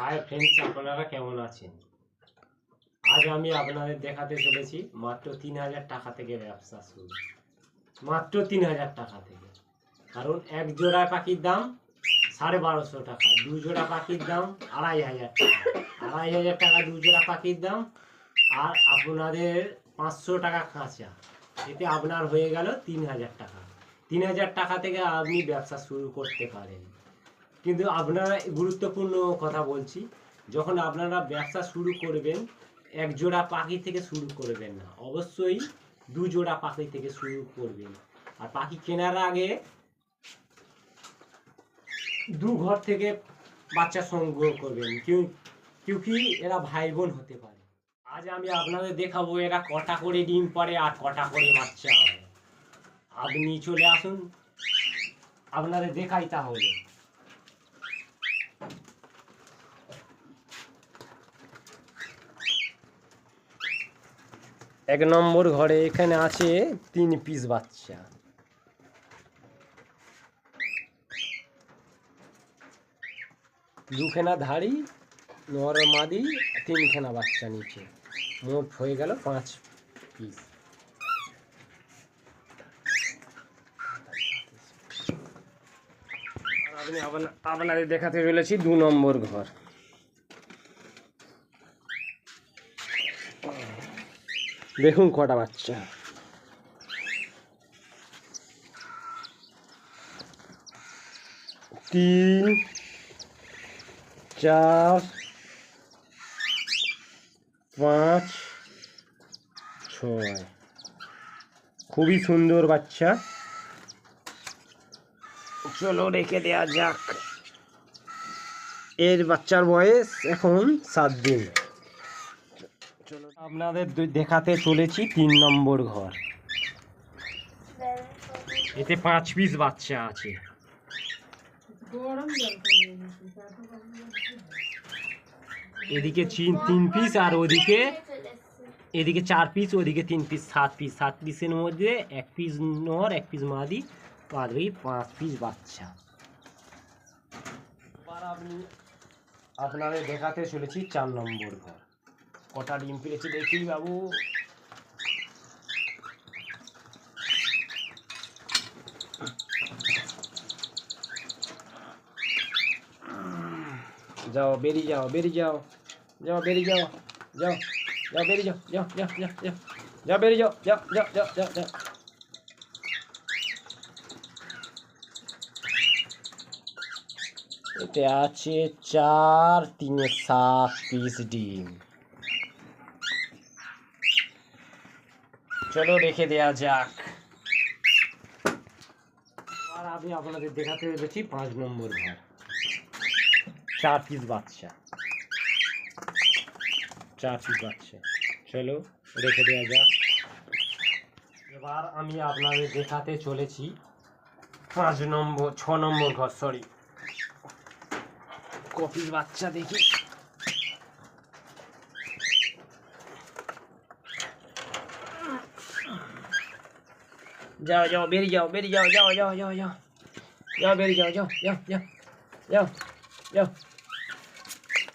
Hi friends আপনারা কেমন আছেন? আজ আমি আপনাদের দেখাতে চলেছি মাত্র তিন হাজার টাকা থেকে ব্যবসা শুরু। মাত্র তিন হাজার টাকা থেকে। কারণ এক জোড়া পাখির দাম সাড়ে বারোশো টাকা, দু জোড়া পাখির দাম আড়াই হাজার টাকা। আড়াই হাজার টাকা, দু জোড়া পাখির দাম আর আপনাদের পাঁচশো টাকা কাঁচা এতে আপনার হয়ে গেল তিন হাজার টাকা। তিন হাজার টাকা থেকে আপনি ব্যবসা শুরু করতে পারেন। কিন্তু আপনারা গুরুত্বপূর্ণ কথা বলছি, যখন আপনারা ব্যবসা শুরু করবেন, এক জোড়া পাখি থেকে শুরু করবেন না। অবশ্যই দু জোড়া পাখি থেকে শুরু করবেন। আর পাখি কেনার আগে দু ঘর থেকে বাচ্চা সংগ্রহ করবেন। কেউ কেউ কি এরা ভাই বোন হতে পারে? আজ আমি আপনাদের দেখাবো এরা কটা করে ডিম পারে আর কটা করে বাচ্চা হয়। আপনি চলে আসুন। আপনাদের দেখাই তাহলে। এক নম্বর ঘরে এখানে আছে তিন পিস বাচ্চা। দুখানা ধাড়ি নর মাদি, তিনখানা বাচ্চা নিচে। মোট হয়ে গেল পাঁচ পিস আপনাদের দেখাতে চলেছি দু নম্বর ঘর। দেখুন কটা বাচ্চা। তিন চার পাঁচ ছয়। খুবই সুন্দর বাচ্চা। চলো রেখে দেওয়া যাক। এর বাচ্চার বয়স এখন সাত দিন। আপনাদের দেখাতে চলেছি তিন নম্বর ঘর। এতে পাঁচ পিস বাচ্চা আছে। এদিকে তিন পিস আর ওদিকে এদিকে চার পিস ওদিকে তিন পিস সাত পিস সাত পিসের মধ্যে এক পিস নর, এক পিস মাদি বাদ বাকি পাঁচ পিস বাচ্চা। আপনি আপনাদের দেখাতে চলেছি চার নম্বর ঘর। কটা ডিম পেরেছে দেখি বাবু। যাও, বেরিয়ে যাও বেরিয়ে যাও। যাও, বেরিয়ে যাও। যাও যাও, বেরিয়ে যাও যাও যাও যাও যাও। যাও, বেরিয়ে যাও যাও যাও যাও যাও যাও। এতে আছে চার, তিনে সাত পিস ডিম। চলো রেখে দেয়া যাক। আর আমি আপনাদের দেখাতে পেরেছি পাঁচ নম্বর ঘর। চার পিস বাচ্চা। চার পিস বাচ্চা। চলো রেখে দেওয়া যাক। এবার আমি আপনাদের দেখাতে চলেছি পাঁচ নম্বর, ছ নম্বর ঘর সরি কপিস বাচ্চা দেখি। যাও যাও বেরিয়ে যাও বেরিয়ে যাও যাও যাও যাও যাও যাও বেরিয়ে যাও যাও যাও যাও যাও যাও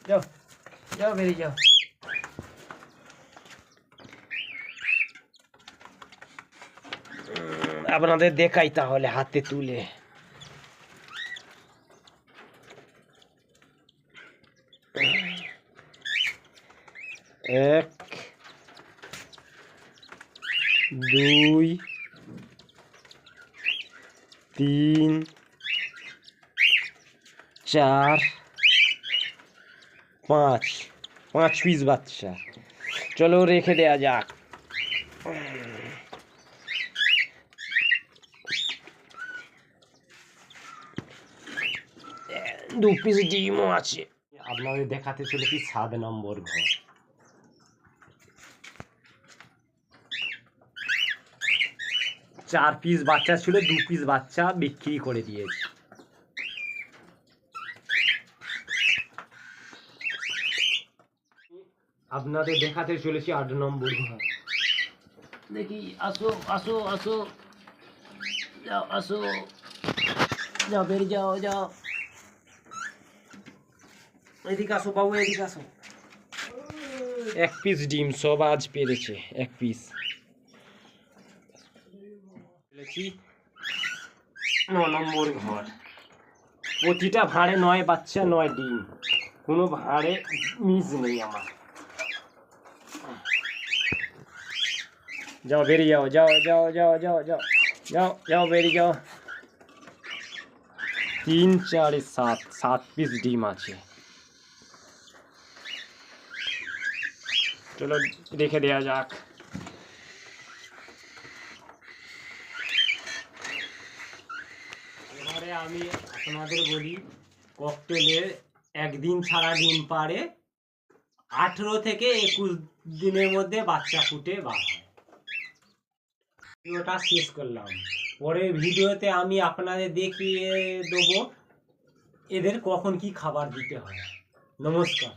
যাও যাও বেরিয়ে যাও আপনাদের দেখাই তাহলে হাতে তুলে। এক, দুই তিন, চার, পাঁচ। পাঁচ পিস বাচ্চা। চলো রেখে দেয়া যাক। দু পিস ডিমও আছে। আপনাদের দেখাতে চলেছি সাত নম্বর ঘর। চার পিস বাচ্চা ছিল দু পিস বাচ্চা বিক্রি করে দিয়েছি। আপনাদের দেখাতে চলেছি আট নম্বর ঘর। দেখি আসো আসো আসো। যাও আসো। যাও বেরিয়ে যাও যাও। এদিকে আসো বাবু এদিকে আসো। এক পিস ডিম সব আজ পেরেছে এক পিস ন নম্বর ঘর। প্রতিটা ভাঁড়ে নয় বাচ্চা, নয় ডিম। কোনো ভাঁড়ে মিস নেই আমার। যাও, বেরিয়ে যাও যাও যাও যাও যাও যাও যাও যাও, বেরিয়ে যাও। তিন, চারে, সাত সাত পিস ডিম আছে। চলো রেখে দেওয়া যাক এবারে আমি আপনাদের বলি ককটেলে একদিন ছাড়া ডিম পারে আঠেরো থেকে একুশ দিনের মধ্যে বাচ্চা ফুটে বার হয়। ভিডিওটা শেষ করলাম। পরের ভিডিওতে আমি আপনাদের দেখিয়ে দেবো এদের কখন কি খাবার দিতে হয়। নমস্কার।